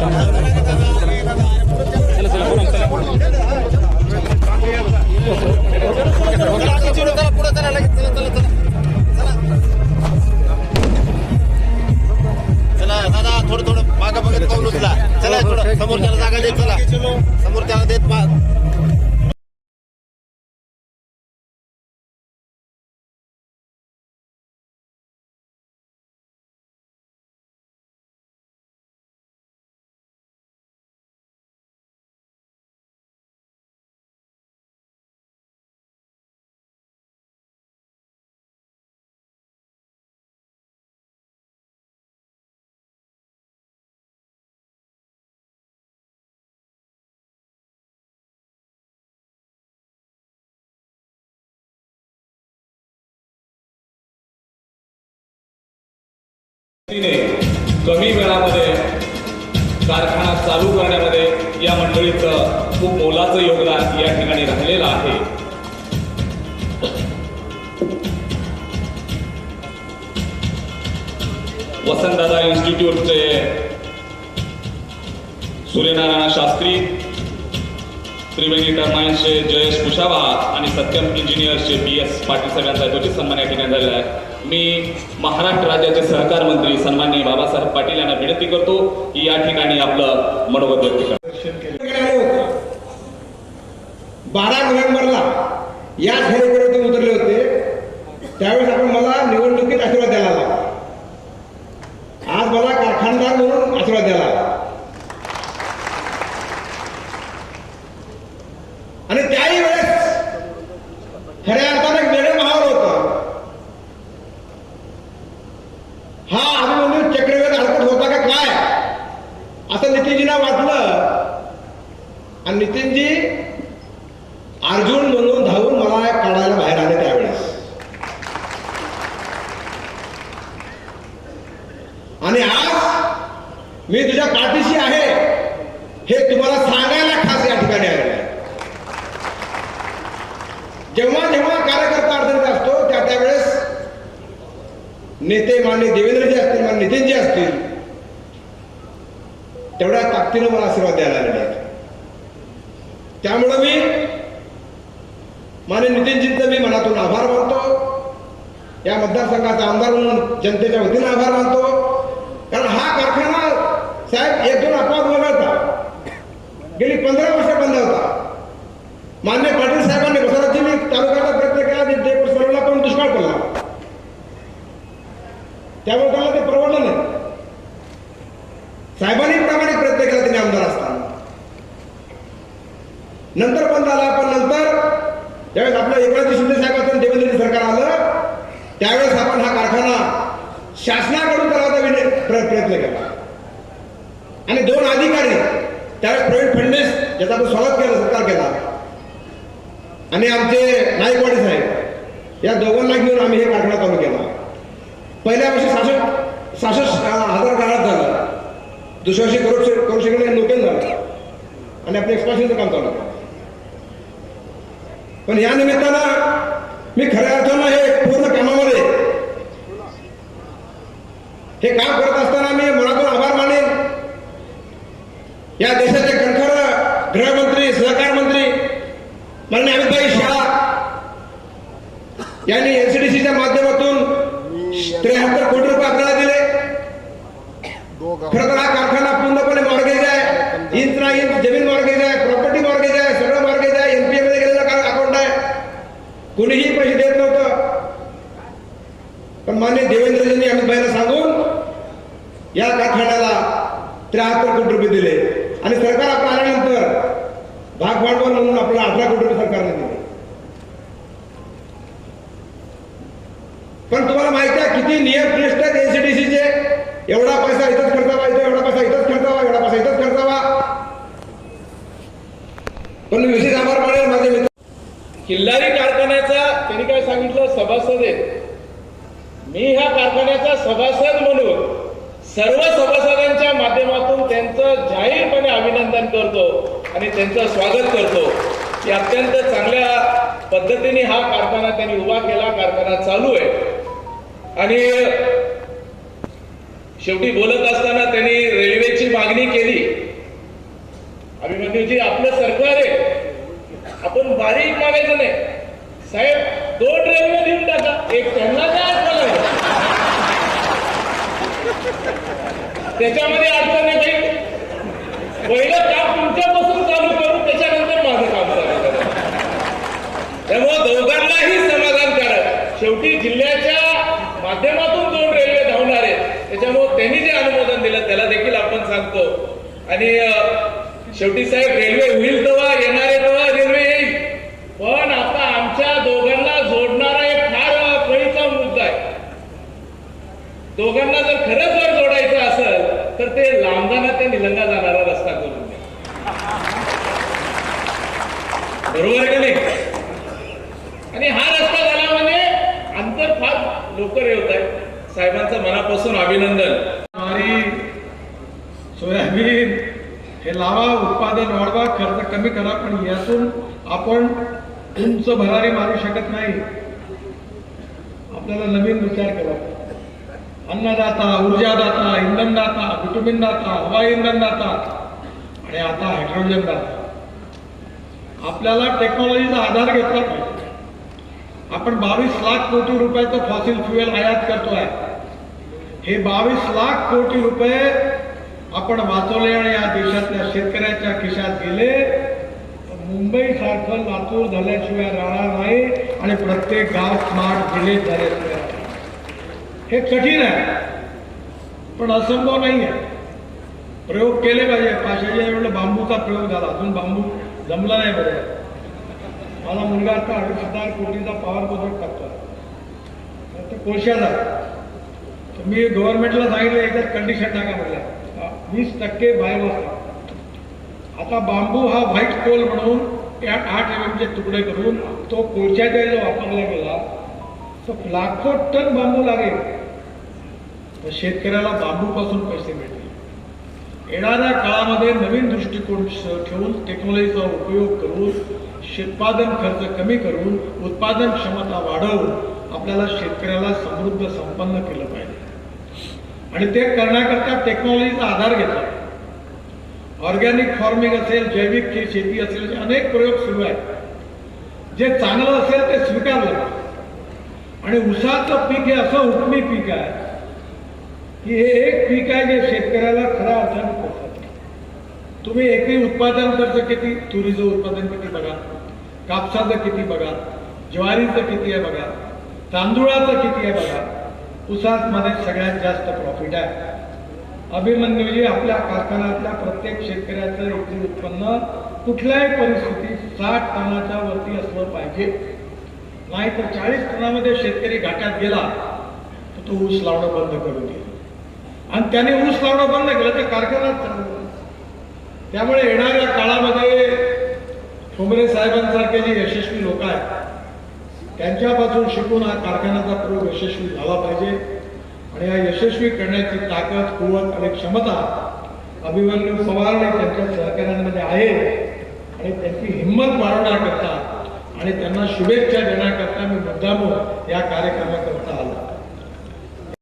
चला कमी वेळामध्ये कारखाना चालू करण्यामध्ये या मंडळीचं खूप मोलाचं योगदान या ठिकाणी राहिलेलं आहे. वसंतदादा इन्स्टिट्यूटचे सूर्यनारायण शास्त्री त्रिवेणी टर्माइन्सचे जयेश कुशावा आणि सत्यम इंजिनियर्सचे बी एस पाटील सगळ्यांचा क्वचित सन्मान या ठिकाणी झालेला आहे. मी महाराष्ट्र राज्याचे सहकार मंत्री सन्माननीय बाबासाहेब पाटील यांना विनंती करतो की या ठिकाणी आपलं मनोगत व्यक्त करा. बारा नोव्हेंबरला याच हेलिकॉप्टर ते उतरले होते त्यावेळेस आपण मला निवडणुकीत आशीर्वाद द्यायला आला आज मला कारखानदार म्हणून आशीर्वाद द्यायला आला आणि त्याही वेळेस खऱ्या अर्थाने एक वेगळं माहोल होतं हा अभिमन्यू चक्रव्यूह हरकत होता का काय? असं नितीनजीना वाटलं. आणि नितीनजी अर्जुन म्हणून धावून मला काढायला बाहेर आले त्यावेळेस. आणि आज मी तुझ्या पाठीशी आहे हे तुम्हाला सांगायला खास या ठिकाणी आलेलं आहे. जेव्हा जेव्हा कार्यक्रम नेते मान्य देवेंद्रजी असतील मान्य नितीनजी असतील तेवढ्या ताकदीनं मला आशीर्वाद द्यायला आलेले आहेत. त्यामुळं मी मान्य नितीनजींचं मी मनातून आभार मानतो. या मतदारसंघाचा आमदार म्हणून जनतेच्या वतीनं आभार मानतो. कारण हा कारखाना साहेब एक दोन अपवाद वगळता. गेली पंधरा वर्ष बंद होता. मान्य पाटील साहेबांनी वसराची मी तालुक्याचा प्रयत्न केला ते ते सर्वला पण दुष्काळ पडला त्यामुळे त्याला ते परवडलं नाही साहेबांनी प्रामाणिक प्रयत्न केला त्यांनी आमदार असताना नंतर बंद झाला पण नंतर त्यावेळेस आपलं एकनाथ शिंदे साहेबांचं देवेंद्र सरकार आलं त्यावेळेस आपण हा कारखाना शासनाकडून करायचा विनय- प्रयत्न केला. आणि दोन अधिकारी त्यावेळेस प्रवीण फडणवीस ज्याचा आपण स्वागत केलं सत्कार केला आणि आमचे नायकवाडी साहेब या दोघांना घेऊन आम्ही हे कारखाना चालू केला. पहिल्या वर्षी सहासष्ट सहासष्ट हजार काळात झालं. दुसऱ्या वर्षी करोड करू शकले नोकरी झालं. आणि आपलं एक्सपान्शनचं काम चालू केलं पण या निमित्तानं मी खऱ्या अर्थानं हे पूर्ण कामामध्ये हे काम करत असताना मी मनातून आभार मानेन. या देशाचे कणखर गृहमंत्री सहकार मंत्री माननीय अमितभाई शहा यांनी एनसीडीसीच्या माध्यमातून त्र्याहत्तर कोटी रुपये आपल्याला दिले. खरं तर हा कारखाना पूर्णपणे मॉर्गेज आहे. इंच ना इंच जमीन मॉर्गेज आहे प्रॉपर्टी मॉर्गेज आहे सगळं मॉर्गेज आहे एनपीए मध्ये गेलेलं अकाउंट आहे कुणीही पैसे देत नव्हतं पण मान्य देवेंद्रजींनी अमितभाईला सांगून या कारखान्याला त्र्याहत्तर कोटी रुपये दिले आणि सरकार आपलं आल्यानंतर भाग भांडवल म्हणून आपल्याला अठरा कोटी रुपये सरकारने दिले. पण तुम्हाला माहिती आहे किती नियम क्लिष्ट आहेत एनसीडीसीचे? एवढा पैसा इथंच खर्चावा इथं एवढा पैसा इथंच खर्चावा एवढा पैसा इथंच खर्चावा पण विशेष आभार मानेल माझे मित्र किल्लारी कारखान्याचा त्यांनी काय सांगितलं? सभासद आहे मी ह्या कारखान्याचा सभासद म्हणून सर्व सभासदांच्या माध्यमातून त्यांचं जाहीरपणे अभिनंदन करतो. आणि त्यांचं स्वागत करतो. की अत्यंत चांगल्या पद्धतीने हा कारखाना त्यांनी उभा केला. कारखाना चालू आहे. आणि शेवटी बोलत असताना त्यांनी रेल्वेची मागणी केली. अभिमन्यूजी आपलं सरकार आहे. आपण बारीक मागायचं नाही. साहेब दोन रेल्वे देऊन टाका. एक त्यांना काय एक त्याच्यामध्ये अडचण आहे काय पहिलं काम तुमच्यापासून चालू करू त्याच्यानंतर माझं काम चालू करा त्यामुळे दोघांनाही समाधानकारक शेवटी जिल्ह्याच्या माध्यमातून दोन रेल्वे धावणार आहेत त्याच्यामुळे त्यांनी जे अनुमोदन दिलं त्याला देखील आपण सांगतो. आणि शेवटी साहेब रेल्वे होईल तेव्हा येणारे तेव्हा रेल्वे येईल. पण आता आमच्या दोघांना जोडणारा एक फार फळीचा कळीचा मुद्दा आहे. दोघांना जर खरंच जर जोडायचं असेल तर ते लांबदाना ते निलंगा जाणारा रस्ता करून द्या. बरोबर आहे का नाही? आणि हा रस्ता झाला म्हणजे अंतर फार लवकर येत आहे. साहेबांचं मनापासून अभिनंदन. सोयाबीन हे लावा उत्पादन वाढवा खर्च कमी करा पण यातून आपण उंच भरारी मारू शकत नाही. आपल्याला नवीन विचार करा. अन्नदाता ऊर्जादाता इंधनदाता विटमिन दाता हवाई इंधन दाता आणि आता हायड्रोजन दाता. आपल्याला टेक्नॉलॉजीचा आधार घेतला पाहिजे. आपण बावीस लाख कोटी रुपयाचं फॉसिल फ्युएल आयात करतोय. हे बावीस लाख कोटी रुपये आपण वाचवले आणि या देशातल्या शेतकऱ्याच्या खिशात गेले. मुंबई सारखं लातूर झाल्याशिवाय राहणार नाही आणि प्रत्येक गाव स्मार्ट विलेज झाल्याशिवाय हे कठीण आहे पण असंभव नाही आहे. प्रयोग केले पाहिजे. पाचशेच्या वेळेला बांबूचा प्रयोग झाला. अजून बांबू जमला नाही बरोबर मला मुलगा आता अडीच हजार कोटीचा पॉवर बजेट टाकतो तर मी गव्हर्नमेंटला सांगितलं याच्यात कंडिशन टाका म्हटलं वीस टक्के बायोमास आता बांबू हा व्हाईट कोल म्हणून या आठ एम एमचे तुकडे करून तो कोळशाच्या जो वापरला गेला. तर लाखो टन बांबू लागेल. तर शेतकऱ्याला बांबूपासून पैसे मिळतील. येणाऱ्या काळामध्ये नवीन दृष्टिकोन ठेवून टेक्नॉलॉजीचा उपयोग करून उत्पादन खर्च कमी करून उत्पादन क्षमता वाढवून आपल्याला शेतकऱ्याला समृद्ध संपन्न केलं आणि ते करण्याकरता टेक्नॉलॉजीचा आधार घेतला. ऑर्गॅनिक फार्मिंग असेल जैविक शेती असेल असे अनेक प्रयोग सुरू आहेत. जे चांगलं असेल ते स्वीकारलं आणि उसाचं पीक हे असं हुकमी पीक आहे की हे एक पीक आहे जे शेतकऱ्याला खरा अर्थाने पोहोचत तुम्ही एकरी उत्पादन खर्च किती तुरीचं उत्पादन किती बघा कापसाचं किती बघा ज्वारीचं किती आहे बघा तांदूळाचं किती आहे बघा ऊसामध्ये सगळ्यात जास्त प्रॉफिट आहे. अभिमन्यूजी आपल्या कारखान्यातल्या प्रत्येक शेतकऱ्याचं एकरी उत्पन्न कुठल्याही परिस्थितीत साठ टनाच्या वरती असलं पाहिजे. नाही तर चाळीस टनामध्ये शेतकरी घाट्यात गेला तर तो ऊस लावणं बंद करून देईल. आणि त्याने ऊस लावणं बंद केलं तर कारखानाच चालू त्यामुळे येणाऱ्या काळामध्ये ठोंबरे साहेबांसारखे जे यशस्वी लोक आहेत त्यांच्यापासून शिकून हा कारखान्याचा प्रयोग यशस्वी झाला पाहिजे. आणि हा यशस्वी करण्याची ताकद कुवत आणि क्षमता अभिमन्यू पवार आणि त्यांच्या सहकाऱ्यांमध्ये आहे. आणि त्यांची हिंमत वाढवण्याकरता आणि त्यांना शुभेच्छा देण्याकरता मी मुद्दामून या कार्यक्रमाकरता आलो.